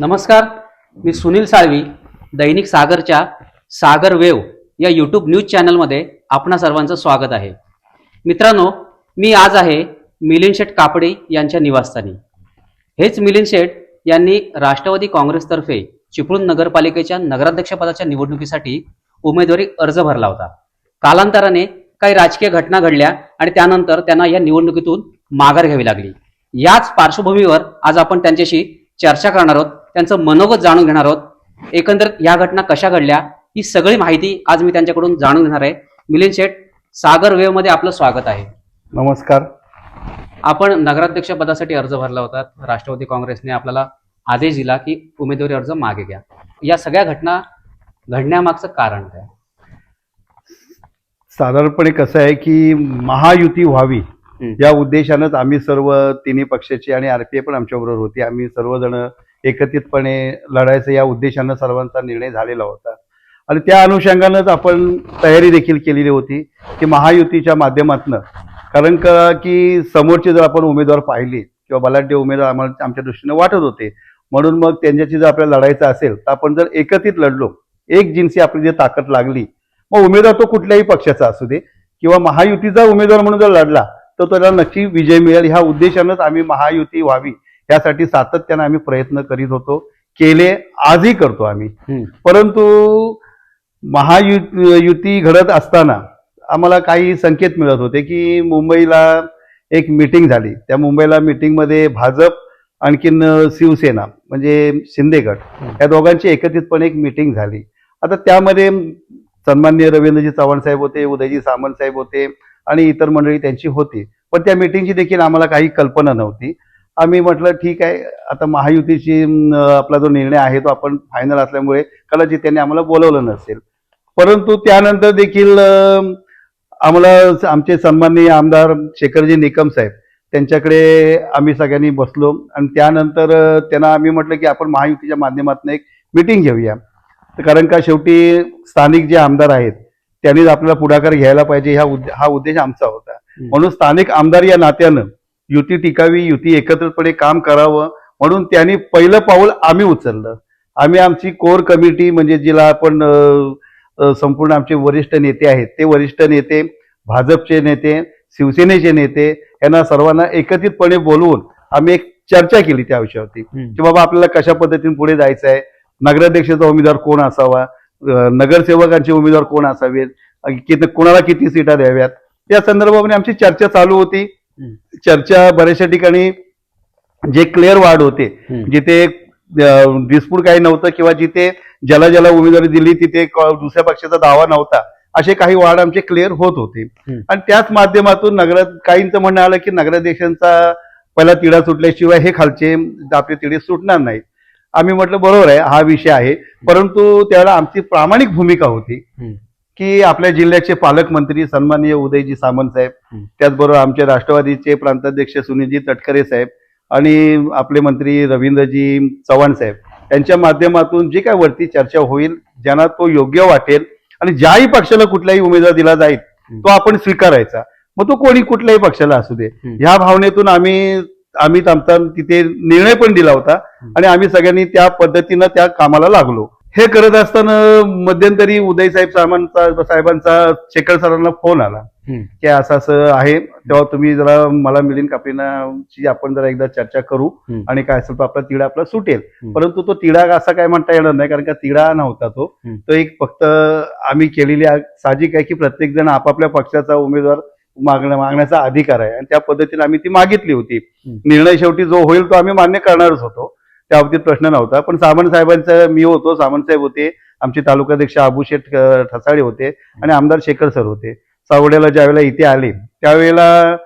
नमस्कार मी सुनील साळवी दैनिक सागरच्या सागर वेव या यूट्यूब न्यूज चॅनलमध्ये आपणा सर्वांचं स्वागत आहे. मित्रांनो मी आज आहे मिलिंद शेठ कापडे यांच्या निवासस्थानी. हेच मिलिंद शेठ यांनी राष्ट्रवादी काँग्रेसतर्फे चिपळूण नगरपालिकेच्या नगराध्यक्षपदाच्या निवडणुकीसाठी उमेदवारी अर्ज भरला होता. कालांतराने काही राजकीय घटना घडल्या आणि त्यानंतर त्यांना या निवडणुकीतून माघार घ्यावी लागली. याच पार्श्वभूमीवर आज आपण त्यांच्याशी चर्चा करणार आहोत. त्यांचं मनोगत जाणून घेणार आहोत. एकंदरीत या घटना कशा घडल्या ही सगळी माहिती आज मी त्यांच्याकडून जाणून घेणार आहे. मिलिंद शेठ सागर वेवमध्ये आपलं स्वागत आहे. नमस्कार. आपण नगराध्यक्ष पदासाठी अर्ज भरला होता. राष्ट्रवादी काँग्रेसने आपल्याला आदेश दिला की उमेदवारी अर्ज मागे घ्या. या सगळ्या घटना घडण्यामागचं कारण काय? साधारणपणे कसं आहे की महायुती व्हावी. या उद्देशानंच आम्ही सर्व तिन्ही पक्षाची आणि आरपीआय पण आमच्याबरोबर होती. आम्ही सर्वजण एकत्रितपणे लढायचं या उद्देशानं सर्वांचा निर्णय झालेला होता. आणि त्या अनुषंगानंच आपण तयारी देखील केलेली होती की महायुतीच्या माध्यमातनं कारण का की समोरचे जर आपण उमेदवार पाहिले किंवा बलाढ्य उमेदवार आम्हाला आमच्या दृष्टीने वाटत होते म्हणून मग त्यांच्याशी जर आपल्याला लढायचं असेल तर आपण जर एकत्रित लढलो एक जिन्सी आपली जी ताकद लागली मग उमेदवार तो कुठल्याही पक्षाचा असू दे किंवा महायुतीचा उमेदवार म्हणून जर लढला तर त्याला नक्की विजय मिळेल. ह्या उद्देशानंच आम्ही महायुती व्हावी यासाठी सातत्याने आम्ही प्रयत्न करीत होतो. केले आजही करतो आम्ही. परंतु महायु युती घडत असताना आम्हाला काही संकेत मिळत होते की मुंबईला एक मीटिंग झाली. त्या मुंबईला मीटिंगमध्ये भाजप आणखीन शिवसेना म्हणजे शिंदेगड या दोघांची एकत्रितपणे एक मीटिंग झाली. आता त्यामध्ये सन्मान्य रवींद्रजी चव्हाण साहेब होते उदयजी सामंत साहेब होते आणि इतर मंडळी त्यांची होती. पण त्या मीटिंगची देखील आम्हाला काही कल्पना नव्हती. आम्ही म्हटलं ठीक आहे आता महायुतीची आपला जो निर्णय आहे तो आपण फायनल असल्यामुळे कदाचित त्यांनी आम्हाला बोलवलं नसेल. परंतु त्यानंतर देखील आम्हाला आमचे सन्माननीय आमदार शेखरजी निकम साहेब त्यांच्याकडे आम्ही सगळ्यांनी बसलो आणि त्यानंतर त्यांना आम्ही म्हटलं की आपण महायुतीच्या माध्यमातून एक मिटिंग घेऊया. कारण का शेवटी स्थानिक जे आमदार आहेत त्यांनीच आपल्याला पुढाकार घ्यायला पाहिजे ह्या उद्दे- हा उद्देश आमचा होता. म्हणून स्थानिक आमदार या नात्यानं युती टिकावी युती एकत्रितपणे काम करावं म्हणून त्यांनी पहिलं पाऊल आम्ही उचललं. आम्ही आमची कोर कमिटी म्हणजे जिला आपण संपूर्ण आमचे वरिष्ठ नेते आहेत ते वरिष्ठ नेते भाजपचे नेते शिवसेनेचे नेते यांना सर्वांना एकत्रितपणे बोलवून आम्ही एक चर्चा केली त्या विषयावरती. की बाबा आपल्याला कशा पद्धतीने पुढे जायचं आहे नगराध्यक्षाचा उमेदवार कोण असावा? नगरसेवकांचे उमेदवार कोण असावेत? कोणाला किती सीटा द्याव्यात? या संदर्भामध्ये आमची चर्चा चालू होती. चर्चा बऱ्याचशा ठिकाणी जे क्लिअर वार्ड होते. जिथे डिस्प्यूट काही नव्हतं किंवा जिथे ज्याला ज्याला उमेदवारी दिली तिथे दुसऱ्या पक्षाचा दावा नव्हता असे काही वार्ड आमचे क्लिअर होत होते. आणि त्याच माध्यमातून नगर काहींचं म्हणणं आलं की नगराध्यक्षांचा पहिला तिढा सुटल्याशिवाय हे खालचे आपले तिढे सुटणार नाहीत आम्ही म्हटलं बरोबर आहे हा विषय आहे परंतु त्यावेळेला आमची प्रामाणिक भूमिका होती. की आपल्या जिल्ह्याचे पालकमंत्री सन्माननीय उदयजी सामंत साहेब. त्याचबरोबर आमचे राष्ट्रवादीचे प्रांताध्यक्ष सुनीलजी तटकरे साहेब आणि आपले मंत्री रवींद्रजी चव्हाण साहेब. यांच्या माध्यमातून जी काय वरती चर्चा होईल ज्यांना तो योग्य वाटेल आणि ज्याही पक्षाला कुठलाही उमेदवार दिला जाईल तो आपण स्वीकारायचा. मग तो कोणी कुठल्याही पक्षाला असू दे. ह्या भावनेतून आम्ही आम्ही आमचा तिथे निर्णय पण दिला होता आणि आम्ही सगळ्यांनी त्या पद्धतीनं त्या कामाला लागलो. हे करत असताना मध्यंतरी उदय साहेब साहेबांचा साहेबांचा शेखर सरांना फोन आला. की असं असं आहे तेव्हा तुम्ही जरा मला मिलिंद कापीनाची आपण जरा एकदा चर्चा करू. आणि काय असेल तो आपला तिढा आपला सुटेल. परंतु तो तिढा असा काय म्हणता येणार नाही कारण का तिढा नव्हता तो. तो एक फक्त आम्ही केलेली साहजिक आहे की प्रत्येक जण आपापल्या पक्षाचा उमेदवार मागण्या मागण्याचा अधिकार आहे आणि त्या पद्धतीने आम्ही ती मागितली होती. निर्णय शेवटी जो होईल तो आम्ही मान्य करणारच होतो त्या बाबतीत प्रश्न नव्हता. पण सामंत साहेबांचं मी होतो. सामंत साहेब होते. आमचे तालुकाध्यक्ष अबुशेठ ठसाळे होते आणि आमदार शेखर सर होते. सावड्याला ज्यावेळेला इथे आले त्यावेळेला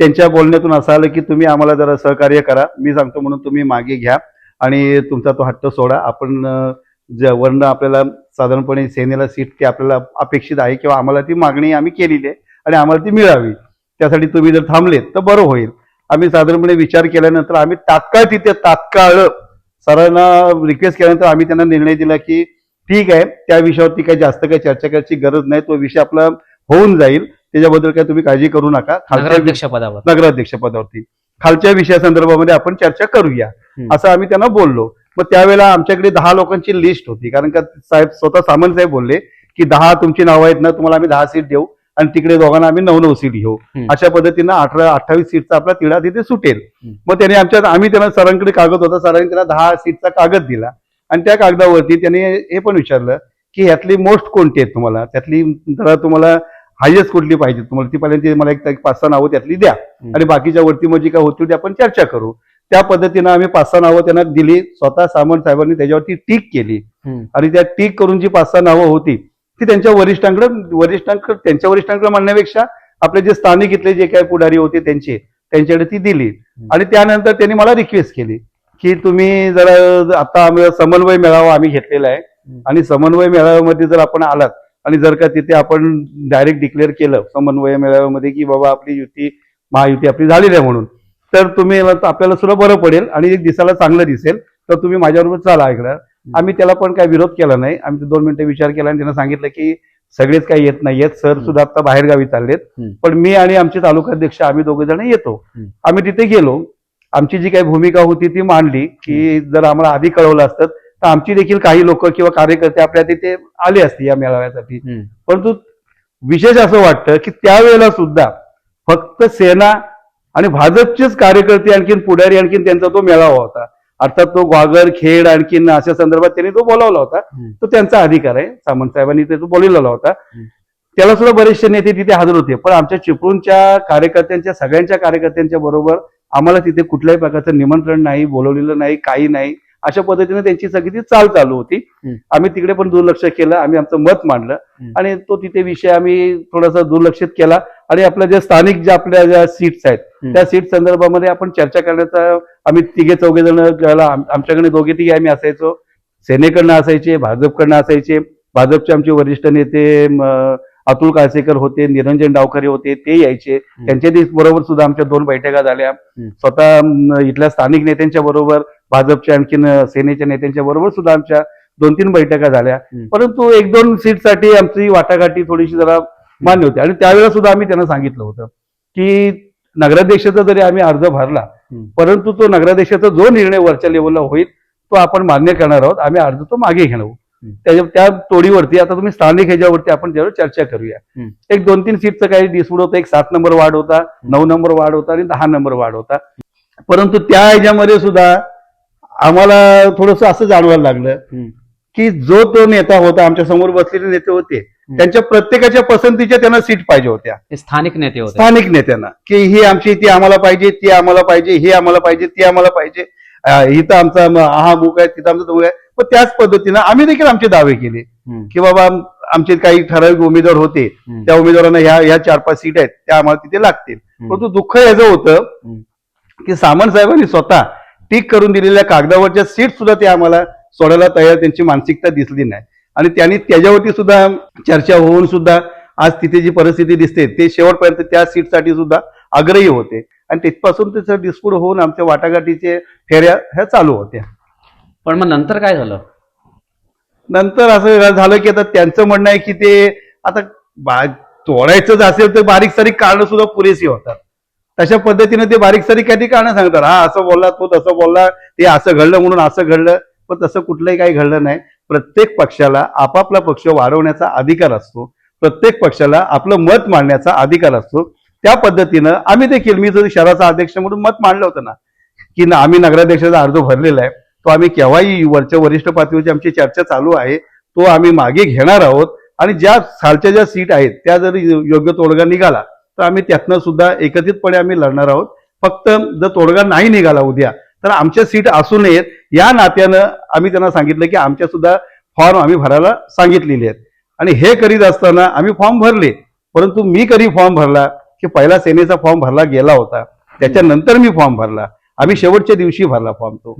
त्यांच्या बोलण्यातून असं आलं की तुम्ही आम्हाला जरा सहकार्य करा. मी सांगतो म्हणून तुम्ही मागे घ्या आणि तुमचा तो हट्ट सोडा. आपण वर्ण वरनं आपल्याला साधारणपणे सेनेला सीट ती आपल्याला अपेक्षित आहे किंवा आम्हाला ती मागणी आम्ही केलेली आहे आणि आम्हाला ती मिळावी. त्यासाठी तुम्ही जर थांबलेत तर बरं होईल. आम्ही साधारणपणे विचार केल्यानंतर आम्ही तात्काळ तिथे तात्काळ सरांना रिक्वेस्ट केल्यानंतर आम्ही त्यांना निर्णय दिला की ठीक आहे त्या विषयावरती काही जास्त काही चर्चा करायची गरज नाही तो विषय आपला होऊन जाईल. त्याच्याबद्दल काही तुम्ही काळजी करू नका. खालच्या नगराध्यक्ष पदावर. नगराध्यक्ष पदावरती खालच्या विषयासंदर्भामध्ये आपण चर्चा करूया. असं आम्ही त्यांना बोललो. मग त्यावेळेला आमच्याकडे दहा लोकांची लिस्ट होती कारण का साहेब स्वतः सामंत साहेब बोलले की दहा तुमची नावं आहेत ना तुम्हाला आम्ही दहा सीट देऊ. आणि तिकडे दोघांना आम्ही नऊ नऊ सीट घेऊ. अशा पद्धतीनं अठरा अठ्ठावीस सीटचा आपला तिढा तिथे सुटेल. मग त्याने आमच्या आम्ही त्यांना सरांकडे कागद होता सरांनी त्याला दहा सीटचा कागद दिला. आणि त्या कागदावरती त्याने हे पण विचारलं की ह्यातली मोस्ट कोणती आहेत तुम्हाला? त्यातली जरा तुम्हाला हायेस्ट कुठली पाहिजे? तुम्हाला ती पहिल्यांदा मला एक पाच सहा नावं त्यातली द्या. आणि बाकीच्या वरती मग जी काय होती ती आपण चर्चा करू. त्या पद्धतीनं आम्ही पाच सहा नावं त्यांना दिली. स्वतः सामंत साहेबांनी त्याच्यावरती टीक केली. आणि त्या टीक करून जी पाच सहा नावं होती ती त्यांच्या वरिष्ठांकडे वरिष्ठांकडे त्यांच्या वरिष्ठांकडे म्हणण्यापेक्षा आपले जे स्थानिक इथले जे काही पुढारी होते त्यांचे त्यांच्याकडे ती दिली. आणि त्यानंतर त्यांनी मला रिक्वेस्ट केली की तुम्ही जरा आता आम्ही समन्वय मेळावा आम्ही घेतलेला आहे. आणि समन्वय मेळाव्यामध्ये जर आपण आलात आणि जर का तिथे आपण डायरेक्ट डिक्लेअर केलं समन्वय मेळाव्यामध्ये की बाबा आपली युती महायुती आपली झालेली आहे म्हणून तर तुम्ही आपल्याला सुद्धा बरं पडेल आणि एक दिसायला चांगलं दिसेल तर तुम्ही माझ्याबरोबर चाला ऐकणार आम्ही त्याला पण काही विरोध केला नाही. आम्ही ते दोन मिनिटं विचार केला आणि त्यांना सांगितलं की सगळेच काही येत नाहीयेत. सर सुद्धा आता बाहेरगावी चाललेत. हम्म. पण मी आणि आमचे तालुकाध्यक्ष आम्ही दोघे जण येतो. आम्ही तिथे गेलो. आमची जी काही भूमिका होती ती मांडली की जर आम्हाला आधी कळवलं असतं तर आमची देखील काही लोक किंवा कार्यकर्ते आपल्या तिथे आले असते या मेळाव्यासाठी. परंतु विशेष असं वाटतं की त्यावेळेला सुद्धा फक्त सेना आणि भाजपचेच कार्यकर्ते आणखीन पुढारी आणखीन त्यांचा तो मेळावा होता. अर्थात तो ग्वागर खेड आणखीन अशा संदर्भात त्यांनी तो बोलावला होता. तो त्यांचा अधिकार आहे सामंत साहेबांनी ते तो बोलवलेला होता. त्याला सुद्धा बरेचसे नेते तिथे हजर होते पण आमच्या चिपळूणच्या कार्यकर्त्यांच्या सगळ्यांच्या कार्यकर्त्यांच्या बरोबर आम्हाला तिथे कुठल्याही प्रकारचं निमंत्रण नाही बोलवलेलं नाही काही नाही अशा पद्धतीने त्यांची सगळी ती चाल चालू होती. आम्ही तिकडे पण दुर्लक्ष केलं आम्ही आमचं मत मांडलं. आणि तो तिथे विषय आम्ही थोडासा दुर्लक्षित केला आणि आपल्या ज्या स्थानिक ज्या आपल्या ज्या सीट्स आहेत. त्या सीट संदर्भामध्ये आपण चर्चा करण्याचा आम्ही तिघे चौघे जण ज्याला आम- आमच्याकडे दोघे तिघे आम्ही असायचो. सेनेकडनं असायचे भाजपकडनं असायचे. भाजपचे आमचे वरिष्ठ नेते अतुल काळसेकर होते निरंजन डावखरे होते ते यायचे. त्यांच्या बरोबर सुद्धा आमच्या दोन बैठका झाल्या. स्वतः इथल्या स्थानिक नेत्यांच्या बरोबर भाजपच्या आणखीन सेनेच्या नेत्यांच्या बरोबर सुद्धा आमच्या दोन तीन बैठका झाल्या. परंतु एक दोन सीटसाठी आमची वाटाघाटी थोडीशी जरा मान्य होती आणि त्यावेळेला सुद्धा आम्ही त्यांना सांगितलं होतं की नगराध्यक्षाचा जरी आम्ही अर्ज भरला. परंतु तो नगराध्यक्षाचा जो निर्णय वरच्या लेवलला होईल तो आपण मान्य करणार आहोत आम्ही अर्ज तो मागे घेणार. त्याच्या त्या तोडीवरती आता तुम्ही स्थानिक ह्याच्यावरती आपण ज्यावेळी चर्चा करूया. एक दोन तीन सीटचं काही डिस्प्यूट होतं एक सात नंबर वार्ड होता नऊ नंबर वार्ड होता आणि दहा नंबर वार्ड होता परंतु त्या ह्याच्यामध्ये सुद्धा आम्हाला थोडस असं जाणवायला लागलं. की जो तो नेता होता आमच्यासमोर बसलेले नेते होते त्यांच्या प्रत्येकाच्या पसंतीच्या त्यांना सीट पाहिजे होत्या. स्थानिक नेते होते. स्थानिक नेत्यांना की ही आमची ती आम्हाला पाहिजे ती आम्हाला पाहिजे हे आम्हाला पाहिजे ती आम्हाला पाहिजे. इथं आमचा हा मुख आहे तिथं आमचा आहे. पण त्याच पद्धतीनं आम्ही देखील आमचे दावे केले. की बाबा आमचे काही ठराविक उमेदवार होते. त्या उमेदवारांना ह्या ह्या चार पाच सीट आहेत त्या आम्हाला तिथे लागतील. परंतु दुःख याचं होतं. की सामंत साहेबांनी स्वतः टीक करून दिलेल्या कागदावरच्या सीट सुद्धा ते आम्हाला सोडायला तयार त्यांची मानसिकता दिसली नाही. आणि त्यांनी त्याच्यावरती सुद्धा चर्चा होऊन सुद्धा आज तिथे जी परिस्थिती दिसते ते शेवटपर्यंत त्या सीटसाठी सुद्धा आग्रही होते. आणि तिथपासून त्याचं डिस्प्यूट होऊन आमच्या वाटाघाटीचे फेऱ्या ह्या चालू होत्या. पण मग नंतर काय झालं? नंतर असं झालं की आता त्यांचं म्हणणं आहे की ते आता तोडायचंच असेल तर बारीक सारीक कारणं सुद्धा पुरेशी होतात. तशा पद्धतीने ते बारीक सारीक काही कारणं सांगतात. हा असं बोलला तो तसं बोलला ते असं घडलं म्हणून असं घडलं. पण तसं कुठलंही काही घडलं नाही. प्रत्येक पक्षाला आपापला पक्ष वाढवण्याचा अधिकार असतो. प्रत्येक पक्षाला आपलं मत मांडण्याचा अधिकार असतो. त्या पद्धतीनं आम्ही देखील मी जर शहराचा अध्यक्ष म्हणून मत मांडलं होतं ना की ना आम्ही नगराध्यक्षाचा अर्ज भरलेला आहे तो आम्ही केव्हाही वरच्या वरिष्ठ पातळीवरची आमची चर्चा चालू आहे तो आम्ही मागे घेणार आहोत. आणि ज्या खालच्या ज्या सीट आहेत त्या जर योग्य तोडगा निघाला तर आम्ही त्यातनं सुद्धा एकत्रितपणे आम्ही लढणार आहोत. फक्त जर तोडगा नाही निघाला उद्या तर आमच्या सीट असू नयेत या नात्यानं आम्ही त्यांना सांगितलं की आमच्या सुद्धा फॉर्म आम्ही भरायला सांगितलेले आहेत. आणि हे करीत असताना आम्ही फॉर्म भरले परंतु मी कधी फॉर्म भरला की पहिला सेनेचा फॉर्म भरला गेला होता. त्याच्यानंतर मी फॉर्म भरला. आम्ही शेवटच्या दिवशी भरला फॉर्म तो.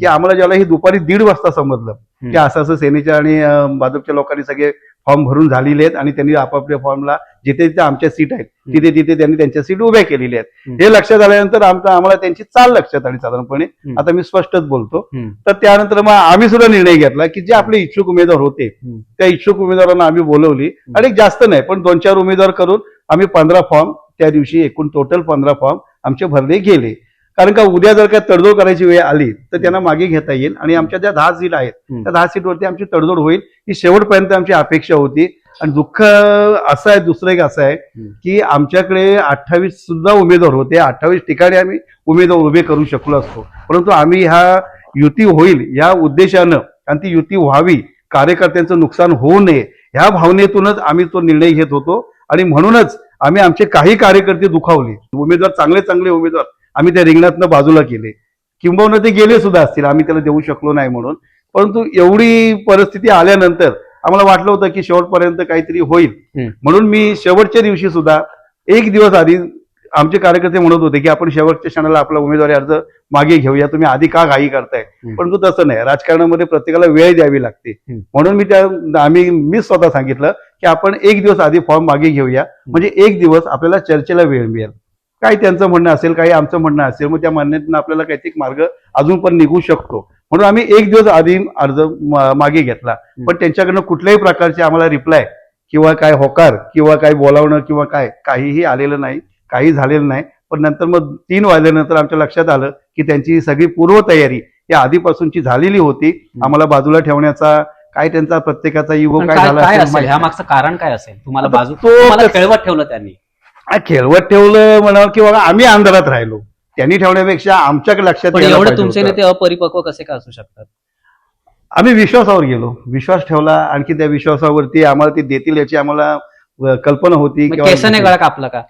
की आम्हाला ज्याला ही दुपारी दीड वाजता समजलं. की असं असं सेनेच्या आणि भाजपच्या लोकांनी सगळे फॉर्म भरून झालेले आहेत आणि त्यांनी आपापल्या फॉर्मला जिथे जिथे आमच्या सीट आहेत तिथे तिथे त्यांनी त्यांच्या सीट उभ्या केलेल्या आहेत. हे लक्षात आल्यानंतर आमचा आम्हाला त्यांची चाल लक्षात आली साधारणपणे. आता मी स्पष्टच बोलतो. तर त्यानंतर मग आम्ही सुद्धा निर्णय घेतला की जे आपले इच्छुक उमेदवार होते. त्या इच्छुक उमेदवारांना आम्ही बोलवली आणि जास्त नाही पण दोन चार उमेदवार करून आम्ही पंधरा फॉर्म त्या दिवशी एकूण टोटल पंधरा फॉर्म आमचे भरले गेले कारण का उद्या जर काय तडजोड करायची वेळ आली तर त्यांना मागे घेता येईल आणि आमच्या ज्या दहा सीट आहेत. त्या दहा सीटवरती आमची तडजोड होईल ही शेवटपर्यंत आमची अपेक्षा होती. आणि दुःख असं आहे दुसरं एक असं आहे. की आमच्याकडे अठ्ठावीस सुद्धा उमेदवार होते. अठ्ठावीस ठिकाणी आम्ही उमेदवार उभे करू शकलो असतो. परंतु आम्ही ह्या युती होईल या उद्देशानं आणि ती युती व्हावी कार्यकर्त्यांचं नुकसान होऊ नये ह्या भावनेतूनच आम्ही तो निर्णय घेत होतो. आणि म्हणूनच आम्ही आमचे काही कार्यकर्ते दुखावले. उमेदवार चांगले चांगले उमेदवार आम्ही त्या रिंगणातनं बाजूला केले. किंबहुना ते गेले सुद्धा असतील आम्ही त्याला देऊ शकलो नाही म्हणून. परंतु एवढी परिस्थिती आल्यानंतर आम्हाला वाटलं होतं की शेवटपर्यंत काहीतरी होईल. म्हणून मी शेवटच्या दिवशी सुद्धा एक दिवस आधी आमचे कार्यकर्ते म्हणत होते की आपण शेवटच्या क्षणाला आपला उमेदवारी अर्ज मागे घेऊया तुम्ही आधी का घाई करताय. परंतु तसं नाही राजकारणामध्ये प्रत्येकाला वेळ द्यावी लागते. म्हणून मी त्या आम्ही मी स्वतः सांगितलं की आपण एक दिवस आधी फॉर्म मागे घेऊया. म्हणजे एक दिवस आपल्याला चर्चेला वेळ मिळेल. काही त्यांचं म्हणणं असेल काही आमचं म्हणणं असेल मग त्या म्हणण्यातून आपल्याला काहीतरी मार्ग अजून पण निघू शकतो. म्हणून आम्ही एक दिवस आधी अर्ज मागे घेतला. पण त्यांच्याकडनं कुठल्याही प्रकारचे आम्हाला रिप्लाय किंवा काय होकार किंवा काय बोलावणं किंवा काय काहीही आलेलं नाही काही झालेलं नाही. पण नंतर मग तीन वाजल्यानंतर आमच्या लक्षात आलं की त्यांची सगळी पूर्वतयारी ही आधीपासूनची झालेली होती. आम्हाला बाजूला ठेवण्याचा काय त्यांचा प्रत्येकाचा युगो काय काय झाला काय ह्या. मागचं कारण काय असेल? तुम्हाला बाजू तो खेळवत ठेवलं त्यांनी. खेळवत ठेवलं म्हणावं की बाबा आम्ही अंधारात राहिलो. त्यांनी ठेवण्यापेक्षा आमच्याकडे लक्षात पण यायला एवढे पाहिजे तुमचे होतं. नेते अपरिपक्व कसे काय असू शकतात? आम्ही विश्वासावर गेलो. विश्वास ठेवला आणखी त्या विश्वासावरती आम्हाला ते देतील याची आम्हाला अ, कल्पना होती मग किंवा- केसाने गळा कापला का?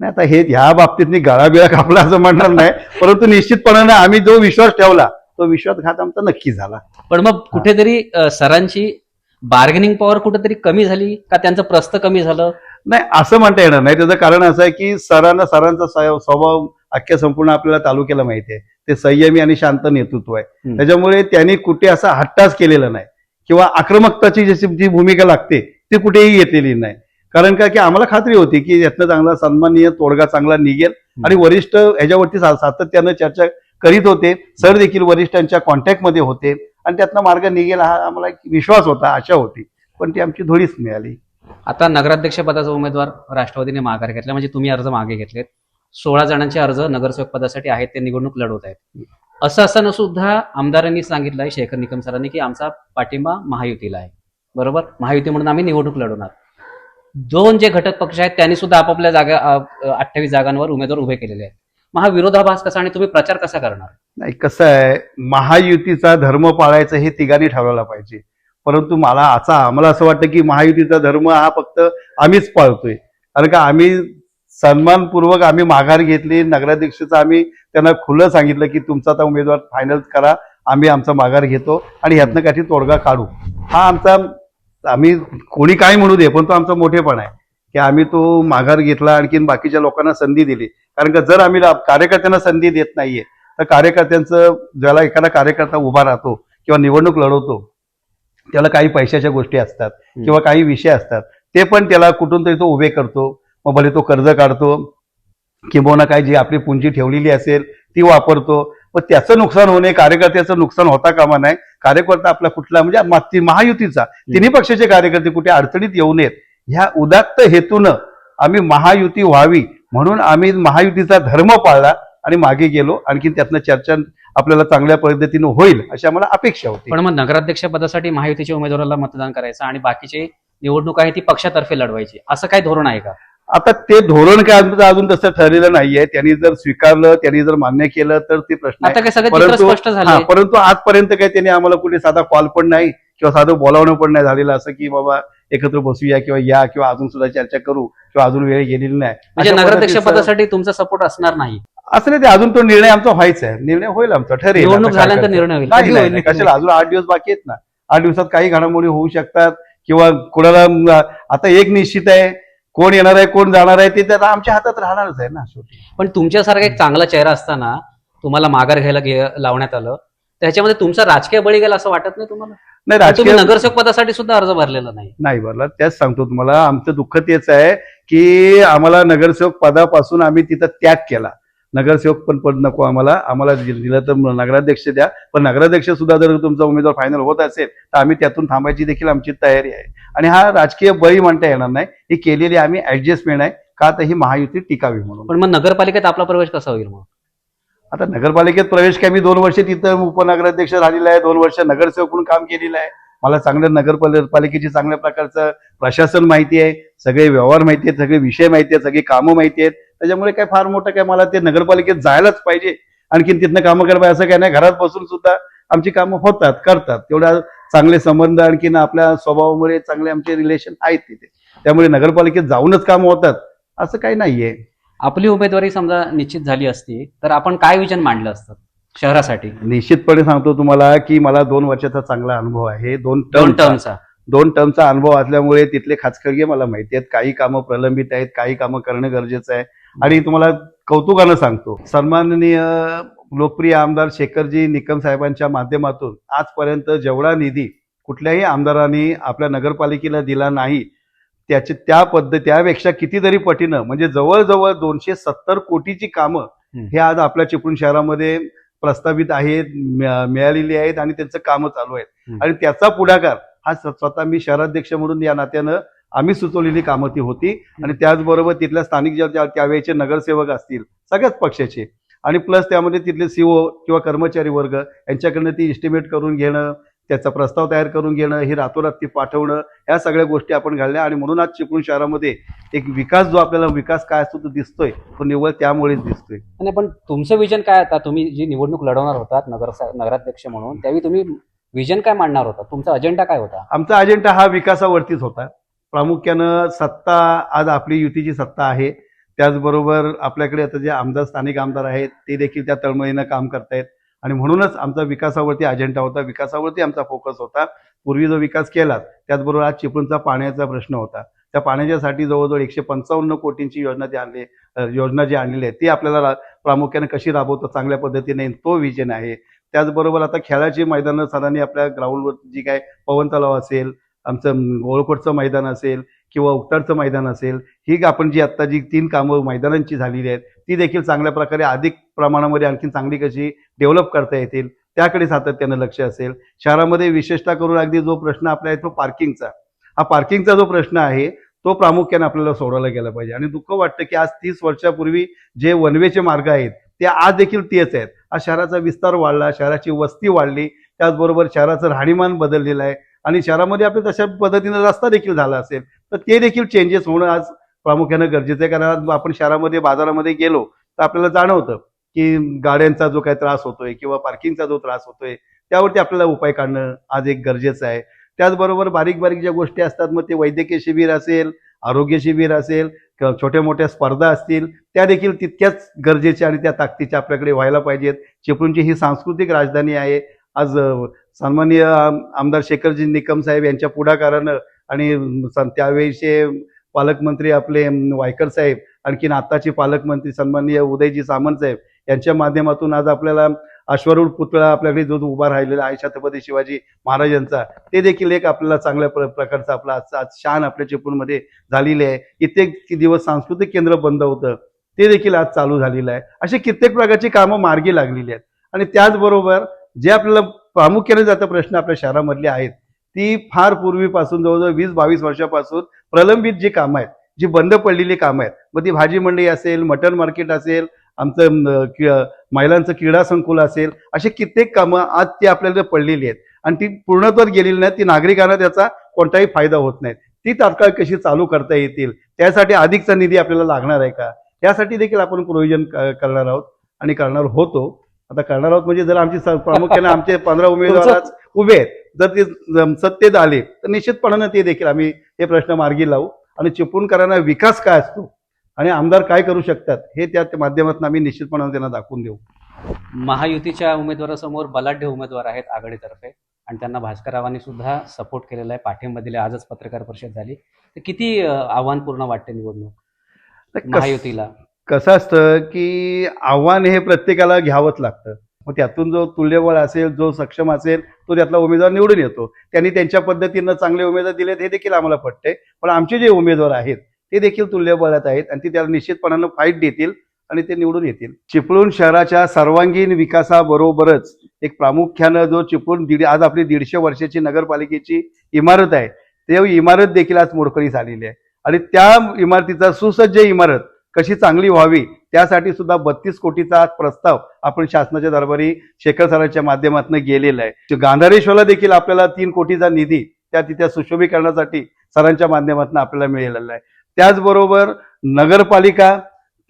नाही आता हे ह्या बाबतीत मी गळाबिळा कापला असं म्हणणार नाही परंतु निश्चितपणाने आम्ही जो विश्वास ठेवला तो विश्वासघात आमचा नक्की झाला. पण मग कुठेतरी अ, सरांची बार्गेनिंग पॉवर कुठेतरी कमी झाली का? त्यांचं प्रस्त कमी झालं? नाही असं म्हणता येणार नाही. त्याचं कारण असं आहे की सरांना सरांचा स्वभाव- अख्ख्या संपूर्ण आपल्याला तालुक्याला माहिती आहे. ते संयमी आणि शांत नेतृत्व आहे. त्याच्यामुळे त्यांनी कुठे असा हट्टाच केलेला नाही. किंवा आक्रमकताची जशी जी भूमिका लागते ती कुठेही घेतलेली नाही. कारण का की आम्हाला खात्री होती की यातनं चांगला सन्माननीय तोडगा चांगला निघेल. आणि वरिष्ठ ह्याच्यावरती सातत्यानं चर्चा करीत होते. सर देखील वरिष्ठांच्या कॉन्टॅक्टमध्ये होते. आणि त्यातनं मार्ग निघेल हा आम्हाला विश्वास होता आशा होती. पण ती आमची धुळीच मिळाली. आता नगराध्यक्षपदाचा उमेदवार राष्ट्रवादीने माघार घेतला म्हणजे तुम्ही अर्ज मागे घेतलेत. सोळा जणांचे अर्ज नगरसेवक पदासाठी आहेत ते निवडणूक लढवत आहेत. असं असताना सुद्धा आमदारांनी सांगितलंय शेखर निकम सरांनी की आमचा पाठिंबा महायुतीला आहे. बरोबर? महायुती म्हणून आम्ही निवडणूक लढवणार. दोन जे घटक पक्ष आहेत त्यांनी सुद्धा आपापल्या जागा अठ्ठावीस जागांवर उमेदवार उभे केलेले आहेत. महाविरोधाभास विरोधाभास कसा आणि तुम्ही प्रचार कसा करणार? नाही कसं आहे महायुतीचा धर्म पाळायचं हे तिघांनी ठरवलं पाहिजे. परंतु मला असा आम्हाला असं वाटतं की महायुतीचा धर्म हा फक्त आम्हीच पाळतोय. कारण का आम्ही सन्मानपूर्वक आम्ही माघार घेतली नगराध्यक्षाचं आम्ही त्यांना खुलं सांगितलं की तुमचा आता उमेदवार फायनल करा आम्ही आमचा माघार घेतो आणि ह्यातनं काही तोडगा काढू. हा आमचा आम्ही कोणी काय म्हणू दे पण तो आमचा मोठेपणा आहे. की आम्ही तो माघार घेतला आणखीन बाकीच्या लोकांना संधी दिली. कारण का जर आम्ही कार्यकर्त्यांना संधी देत नाहीये तर कार्यकर्त्यांचं ज्याला एखादा कार्यकर्ता उभा राहतो किंवा निवडणूक लढवतो त्याला काही पैशाच्या गोष्टी असतात किंवा काही विषय असतात ते पण त्याला कुठून तरी तो उभे करतो. मग भले तो कर्ज काढतो किंवा काय जी आपली पुंजी ठेवलेली असेल ती वापरतो. मग त्याचं नुकसान होणे कार्यकर्त्याचं नुकसान होता कामा नाही. कार्यकर्ता आपला कुठला म्हणजे महायुतीचा. तिन्ही पक्षाचे कार्यकर्ते कुठे अडचणीत येऊ नयेत. ह्या उदात्त हेतूनं आम्ही महायुती व्हावी म्हणून आम्ही महायुतीचा धर्म पाळला. आणि मागे गेलो आणखी त्यातनं चर्चा आपल्याला चांगल्या पद्धतीनं होईल अशी आम्हाला अपेक्षा होती. पण मग नगराध्यक्ष पदासाठी महायुतीच्या उमेदवाराला मतदान करायचं आणि बाकीचे निवडणूक आहे ती पक्षातर्फे लढवायची. असं काय धोरण आहे का? आता ते धोरण काय आमचं अजून तसं ठरलेलं नाहीये. त्यांनी जर स्वीकारलं त्यांनी जर मान्य केलं तर ते प्रश्न. आता काय सगळं स्पष्ट झालं. परंतु आजपर्यंत काही त्यांनी आम्हाला कुठे साधा कॉल पण नाही किंवा साधं बोलावणं पण नाही झालेलं असं की बाबा एकत्र बसूया किंवा या किंवा अजून सुद्धा चर्चा करू किंवा अजून वेळ गेलेली नाही. म्हणजे नगराध्यक्ष पदासाठी तुमचा सपोर्ट असणार नाही. असं नाही ते अजून तो निर्णय आमचा व्हायचा आहे. निर्णय होईल आमचा ठरेल. निवडणूक आता झाल्यानंतर. निर्णय होईल. नाही, कधी नाही, होईल नाही, कशाला? अजून आठ दिवस बाकी आहेत ना. आठ दिवसात काही घडामोडी होऊ शकतात किंवा कोणाला अं, आता एक निश्चित आहे. कोण येणार आहे कोण जाणार आहे ते तर आमच्या हातात राहणारच आहे ना शेवटी. पण तुमच्यासारखा एक चांगला चेहरा असताना तुम्हाला माघार घ्यायला गे- लावण्यात आलं. त्याच्यामध्ये तुमचा राजकीय बळी गेला असं वाटत नाही तुम्हाला? नाही तुम्ही राजकीय नगरसेवक पदासाठी सुद्धा अर्ज भरलेला नाही. नाही बरं तेच सांगतो तुम्हाला. आमचं दुःख तेच आहे की आम्हाला नगरसेवक पदापासून आम्ही तिथं त्याग केला. नगरसेवक पण पद नको आम्हाला. आम्हाला दिलं तर नगराध्यक्ष द्या. पण नगराध्यक्ष सुद्धा जर तुमचा उमेदवार फायनल होत असेल तर आम्ही त्यातून थांबायची देखील आमची तयारी आहे. आणि हा राजकीय बळी म्हणता येणार नाही. ही केलेली आम्ही ऍडजस्टमेंट आहे. का तर ही महायुती टिकावी म्हणून. पण मग नगरपालिकेत आपला प्रवेश कसा होईल मग? आता नगरपालिकेत प्रवेश काय? मी दोन वर्ष तिथं उपनगराध्यक्ष झालेला आहे. दोन वर्ष नगरसेवक म्हणून काम केलेलं आहे. मला चांगलं नगरपालिकेची चांगल्या प्रकारचं प्रशासन माहिती आहे सगळे व्यवहार माहिती आहेत सगळे विषय माहिती आहेत सगळी कामं माहिती आहेत. त्याच्यामुळे काय फार मोठं काय मला ते नगरपालिकेत जायलाच पाहिजे. आणखीन तिथनं कामं करायला पाहिजे असं काय नाही घरात बसून सुद्धा आमची कामं होतात करतात. तेवढ्या चांगले संबंध आणखीन आपल्या स्वभावामुळे चांगले आमचे रिलेशन आहेत तिथे. त्यामुळे नगरपालिकेत जाऊनच कामं होतात असं काही नाहीये. आपली उमेदवारी समजा निश्चित झाली असती तर आपण काय विजन मांडलं असतं? शहरासाठी. निश्चितपणे सांगतो तुम्हाला की मला दोन वर्षाचा चांगला अनुभव आहे. दोन दोन टर्म टर्मचा दोन टर्मचा अनुभव असल्यामुळे तिथले खाचखळगे मला माहिती आहेत. काही कामं प्रलंबित आहेत काही कामं करणं गरजेचं आहे. आणि तुम्हाला कौतुकानं सांगतो सन्माननीय लोकप्रिय आमदार शेखरजी निकम साहेबांच्या माध्यमातून आजपर्यंत जेवढा निधी कुठल्याही आमदारांनी आपल्या नगरपालिकेला दिला नाही त्याची त्या पद्धत त्यापेक्षा कितीतरी पटीनं म्हणजे जवळजवळ दोनशे सत्तर कोटीची कामं. हे आज आपल्या चिपळूण शहरामध्ये प्रस्तावित आहेत मिळा- मिळालेली आहेत आणि त्यांचं कामं चालू आहेत. आणि त्याचा पुढाकार हा स्व- स्वतः मी शहराध्यक्ष म्हणून या नात्यानं आम्ही सुचवलेली कामं ती होती. आणि त्याचबरोबर तिथल्या स्थानिक ज्या ज्या- त्यावेळेचे नगरसेवक असतील सगळ्याच पक्षाचे. आणि प्लस त्यामध्ये तिथले सीओ किंवा कर्मचारी वर्ग यांच्याकडनं ती इस्टिमेट करून घेणं त्याचा प्रस्ताव तयार करून घेणं ही रातोरात ती पाठवणं ह्या सगळ्या गोष्टी आपण घडल्या आणि म्हणून आज चिपळूण शहरामध्ये एक विकास जो आपल्याला विकास काय असतो तो दिसतोय तो निव्वळ त्यामुळेच दिसतोय. आणि पण तुमचं विजन काय आता? तुम्ही जी निवडणूक लढवणार होतात नगर नगराध्यक्ष म्हणून त्यावेळी तुम्ही विजन काय मांडणार होता? तुमचा अजेंडा काय होता? आमचा अजेंडा हा विकासावरतीच होता. प्रामुख्यानं सत्ता आज आपली युतीची सत्ता आहे. त्याचबरोबर आपल्याकडे आता जे आमदार स्थानिक आमदार आहेत ते देखील त्या तळमळीनं काम करतायत. आणि म्हणूनच आमचा विकासावरती अजेंडा होता विकासावरती आमचा फोकस होता. पूर्वी जो विकास केला त्याचबरोबर आज चिपळूणचा पाण्याचा प्रश्न होता. त्या पाण्याच्यासाठी जवळजवळ एकशे पंचावन्न कोटींची योजना जी आणली योजना जी आणलेली आहे ती आपल्याला रा- प्रामुख्याने कशी राबवतो चांगल्या पद्धतीने तो विजन आहे. त्याचबरोबर आता खेळाची मैदानं सरांनी आपल्या ग्राउंडवर जी काय पवन तलाव असेल आमचं गोळकोटचं मैदान असेल किंवा उक्ताडचं मैदान असेल ही आपण जी आत्ता जी तीन कामं मैदानांची झालेली आहेत ती देखील चांगल्या प्रकारे अधिक प्रमाणामध्ये आणखी चांगली कशी डेव्हलप करता येतील त्याकडे सातत्यानं लक्ष असेल. शहरामध्ये विशेषतः करून अगदी जो प्रश्न आपला आहे तो पार्किंगचा हा पार्किंगचा जो प्रश्न आहे तो प्रामुख्याने आपल्याला सोडवला गेला पाहिजे. आणि दुःख वाटतं की आज तीस वर्षापूर्वी जे वनवेचे मार्ग आहेत ते आज देखील तेच आहेत. आज शहराचा विस्तार वाढला शहराची वस्ती वाढली त्याचबरोबर शहराचं राहणीमान बदललेलं आहे. आणि शहरामध्ये आपल्या तशा पद्धतीनं रस्ता देखील झाला असेल तर ते देखील चेंजेस होणं आज प्रामुख्यानं गरजेचं आहे कारण आपण शहरामध्ये बाजारामध्ये गेलो तर आपल्याला जाणवतं की गाड्यांचा जो काही त्रास होतोय किंवा पार्किंगचा जो त्रास होतोय त्यावरती आपल्याला उपाय काढणं आज एक गरजेचं आहे. त्याचबरोबर बारीक बारीक ज्या गोष्टी असतात मग ते वैद्यकीय शिबिर असेल आरोग्य शिबिर असेल किंवा छोट्या मोठ्या स्पर्धा असतील त्या देखील तितक्याच गरजेच्या आणि त्या ताकदीच्या आपल्याकडे व्हायला पाहिजेत. चिपळूणची ही सांस्कृतिक राजधानी आहे. आज सन्माननीय आम- आमदार शेखरजी निकम साहेब यांच्या पुढाकारानं आणि सन- त्यावेळीचे पालकमंत्री आपले वायकर साहेब आणखीन आताचे पालकमंत्री सन्माननीय उदयजी सामंत साहेब यांच्या माध्यमातून आज आपल्याला अश्वरूढ पुतळा आपल्याकडे जो उभा राहिलेला आहे छत्रपती शिवाजी महाराजांचा ते देखील एक आपल्याला चांगल्या प्र- प्रकारचा आपला आज आज शान आपल्या चिपळूणमध्ये झालेली आहे. कित्येक दिवस सांस्कृतिक केंद्र बंद होतं ते देखील आज चालू झालेलं आहे. अशी कित्येक प्रकारची कामं मार्गी लागलेली आहेत. आणि त्याचबरोबर जे आपल्याला प्रामुख्याने जाता प्रश्न आपल्या शहरामधले आहेत ती फार पूर्वीपासून जवळजवळ वीस बावीस वर्षापासून प्रलंबित जी कामं आहेत जी बंद पडलेली कामं आहेत मग ती भाजी मंडई असेल मटन मार्केट असेल आमचं महिलांचं क्रीडा संकुल असेल अशी कित्येक कामं आज ती आपल्याला पडलेली आहेत. आणि ती पूर्णत्वात गेलेली नाही ती नागरिकांना त्याचा कोणताही फायदा होत नाही ती तात्काळ कशी चालू करता येतील त्यासाठी अधिकचा निधी आपल्याला लागणार आहे का? यासाठी देखील आपण प्रोव्हिजन करणार आहोत आणि करणार होतो. आता करणार आहोत म्हणजे जर आमची प्रामुख्याने आमचे पंधरा उमेदवार उभे आहेत. जर ते सत्तेत आले तर निश्चितपणानं ते देखील आम्ही हे प्रश्न मार्गी लावू. आणि चिपळूणकरांना विकास काय असतो आणि आमदार काय करू शकतात हे त्या माध्यमातून आम्ही निश्चितपणानं त्यांना दाखवून देऊ. महायुतीच्या उमेदवारासमोर बलाढ्य उमेदवार आहेत आघाडीतर्फे. आणि त्यांना भास्कररावांनी सुद्धा सपोर्ट केलेला आहे. पाठिंबा दिले आजच पत्रकार परिषद झाली. तर किती आव्हानपूर्ण वाटते निवडणूक? महायुतीला. कसं असतं की आव्हान हे प्रत्येकाला घ्यावंच लागतं. मग त्यातून जो तुल्यबळ असेल जो सक्षम असेल तो त्यातला उमेदवार निवडून येतो. त्यांनी त्यांच्या पद्धतीनं चांगले उमेदवार दिलेत हे देखील आम्हाला पटते पण आमचे जे उमेदवार आहेत ते देखील तुल्यबळात आहेत आणि ते त्याला निश्चितपणानं फाईट देतील आणि ते निवडून येतील. चिपळूण शहराच्या सर्वांगीण विकासाबरोबरच एक प्रामुख्यानं जो चिपळूण दीड आज आपली दीडशे वर्षाची नगरपालिकेची इमारत आहे ते इमारत देखील आज मोडकळीस आलेली आहे. आणि त्या इमारतीचा सुसज्ज इमारत कशी चांगली व्हावी त्यासाठी सुद्धा बत्तीस कोटीचा प्रस्ताव आपण शासनाच्या दरबारी शेखर सरांच्या माध्यमातून गेलेला आहे. गांधारेश्वरला देखील आपल्याला तीन कोटीचा निधी त्या तिथे सुशोभीकरणासाठी सरांच्या माध्यमातून आपल्याला मिळालेला आहे. त्याचबरोबर नगरपालिका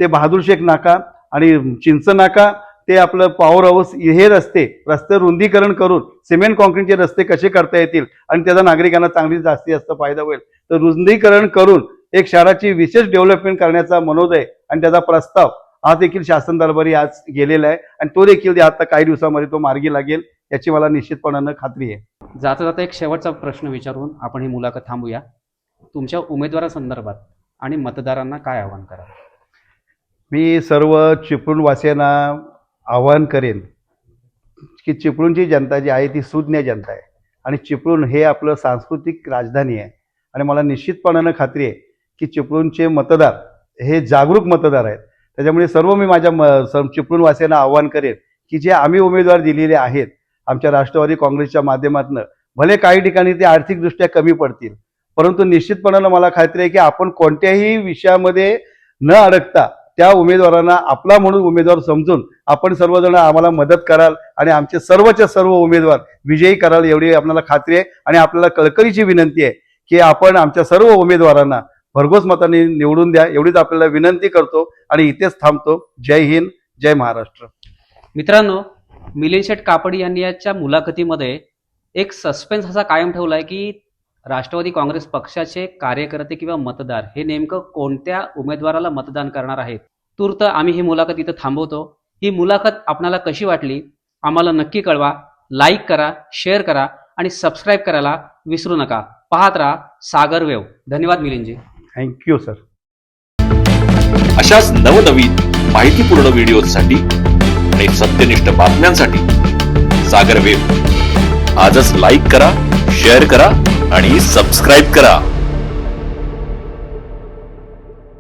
ते बहादूर शेख नाका आणि चिंच नाका ते आपलं पॉवर हाऊस हे रस्ते रस्ते रुंदीकरण करून सिमेंट कॉन्क्रीटचे रस्ते कसे करता येतील आणि त्याचा नागरिकांना चांगली जास्तीत जास्त फायदा होईल. तर रुंदीकरण करून एक शहराची विशेष डेव्हलपमेंट करण्याचा मनोदय आणि त्याचा प्रस्ताव हा देखील शासन दरबारी आज गेलेला आहे. आणि तो देखील आता काही दिवसामध्ये तो मार्गी लागेल याची मला निश्चितपणानं खात्री आहे. जाता जाता एक शेवटचा प्रश्न विचारून आपण ही मुलाखत थांबूया. तुमच्या उमेदवारासंदर्भात आणि मतदारांना काय आवाहन करा मी सर्व चिपळूणवासियांना आवाहन करेन की चिपळूणची जनता जी आहे ती सुज्ञ जनता आहे. आणि चिपळूण हे आपलं सांस्कृतिक राजधानी आहे. आणि मला निश्चितपणानं खात्री आहे की चिपळूणचे मतदार हे जागरूक मतदार आहेत. त्याच्यामुळे सर्व मी माझ्या म चिपळूणवासियांना आवाहन करेन की जे आम्ही उमेदवार दिलेले आहेत आमच्या राष्ट्रवादी काँग्रेसच्या माध्यमातून भले काही ठिकाणी ते आर्थिकदृष्ट्या कमी पडतील परंतु निश्चितपणानं मला खात्री आहे की आपण कोणत्याही विषयामध्ये न अडकता त्या उमेदवारांना आपला म्हणून उमेदवार समजून आपण सर्वजण आम्हाला मदत कराल आणि आमचे सर्वच्या सर्व उमेदवार विजयी कराल एवढी आपल्याला खात्री आहे आणि आपल्याला कळकळीची विनंती आहे की आपण आमच्या सर्व उमेदवारांना भरघोस मताने निवडून द्या. एवढीच आपल्याला विनंती करतो आणि इथेच थांबतो. जय हिंद जय महाराष्ट्र. मित्रांनो मिलिंद शेठ कापड यांनी याच्या मुलाखतीमध्ये एक सस्पेन्स असा कायम ठेवलाय की राष्ट्रवादी काँग्रेस पक्षाचे कार्यकर्ते किंवा मतदार हे नेमकं कोणत्या उमेदवाराला मतदान करणार आहेत? तूर्त आम्ही ही मुलाखत इथं थांबवतो. ही मुलाखत आपणाला कशी वाटली? आम्हाला नक्की कळवा. लाईक करा शेअर करा आणि सबस्क्राईब करायला विसरू नका. पाहत राहा सागर वेव. धन्यवाद मिलिंदजी. थँक्यू सर अशाच नवनवीन माहितीपूर्ण व्हिडिओसाठी आणि सत्यनिष्ठ बातम्यांसाठी सागर वेब. आजच लाईक करा शेअर करा आणि सबस्क्राईब करा.